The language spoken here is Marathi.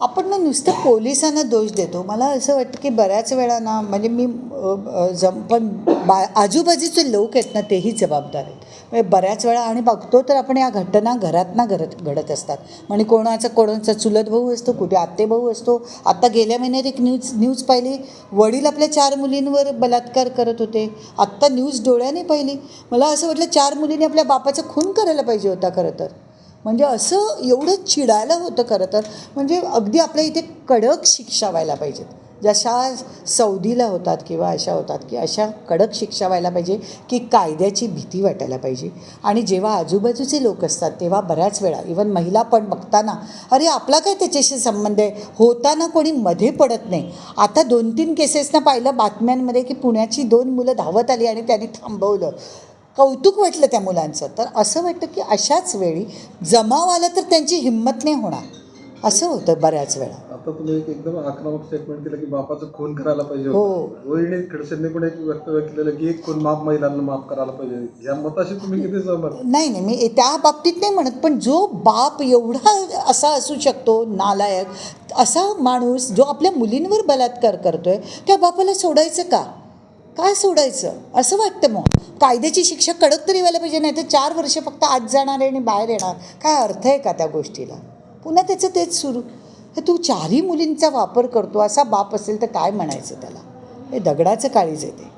आपण ना नुसतं पोलिसांना दोष देतो. मला असं वाटतं की बऱ्याच वेळा ना म्हणजे मी जम पण बा आजूबाजूचे लोक आहेत ना तेही जबाबदार आहेत. म्हणजे बऱ्याच वेळा आणि बघतो तर आपण या घटना घरात ना घडत घडत असतात. म्हणजे कोणाचा कोणाचा चुलत भाऊ असतो कुठे आत्तेभाऊ भाऊ असतो. आत्ता गेल्या महिन्यात एक न्यूज न्यूज पाहिली. वडील आपल्या चार मुलींवर बलात्कार करत होते. आत्ता न्यूज डोळ्याने पाहिली. मला असं वाटलं चार मुलींनी आपल्या बापाचा खून करायला पाहिजे होता खरं तर. म्हणजे असं एवढं चिडायला होतं खरं तर. म्हणजे अगदी आपल्या इथे कडक शिक्षा व्हायला पाहिजेत. जशा सौदीला होतात किंवा अशा होतात की अशा कडक शिक्षा व्हायला पाहिजे की कायद्याची भीती वाटायला पाहिजे. आणि जेव्हा आजूबाजूचे लोक असतात तेव्हा बऱ्याच वेळा इवन महिला पण बघताना अरे आपला काय त्याच्याशी संबंध आहे? होताना कोणी मध्ये पडत नाही. आता दोन तीन केसेसनं पाहिलं बातम्यांमध्ये की पुण्याची दोन मुलं धावत आली आणि त्यांनी थांबवलं. कौतुक वाटलं त्या मुलांचं. तर असं वाटतं की अशाच वेळी जमाव आला तर त्यांची हिंमत नाही होणार. असं होतं बऱ्याच वेळा. आता तुम्ही एक एकदम आक्रमक स्टेटमेंट केलं की बापाचं खून करायला पाहिजे हो. होतं. रोहिणी खडसेंनी पण एक वक्तव्य केलेलं की एक खून माफ महिलांना माफ करायला पाहिजे. या मताशी तुम्ही किती सहमत? नाही नाही मी त्या बाबतीत नाही म्हणत पण जो बाप एवढा असा असू शकतो नालायक असा माणूस जो आपल्या मुलींवर बलात्कार करतोय त्या बापाला सोडायचं का? का सोडायचं? असं वाटतं मग. कायद्याची शिक्षा कडक तरी व्हायला पाहिजे नाही तर चार वर्ष फक्त आत जाणार आहे आणि बाहेर येणार. काय अर्थ आहे का त्या गोष्टीला? पुन्हा त्याचं तेच सुरू. हे तू चारही मुलींचा वापर करतो असा बाप असेल तर काय म्हणायचं त्याला? हे दगडाचं काळीज येते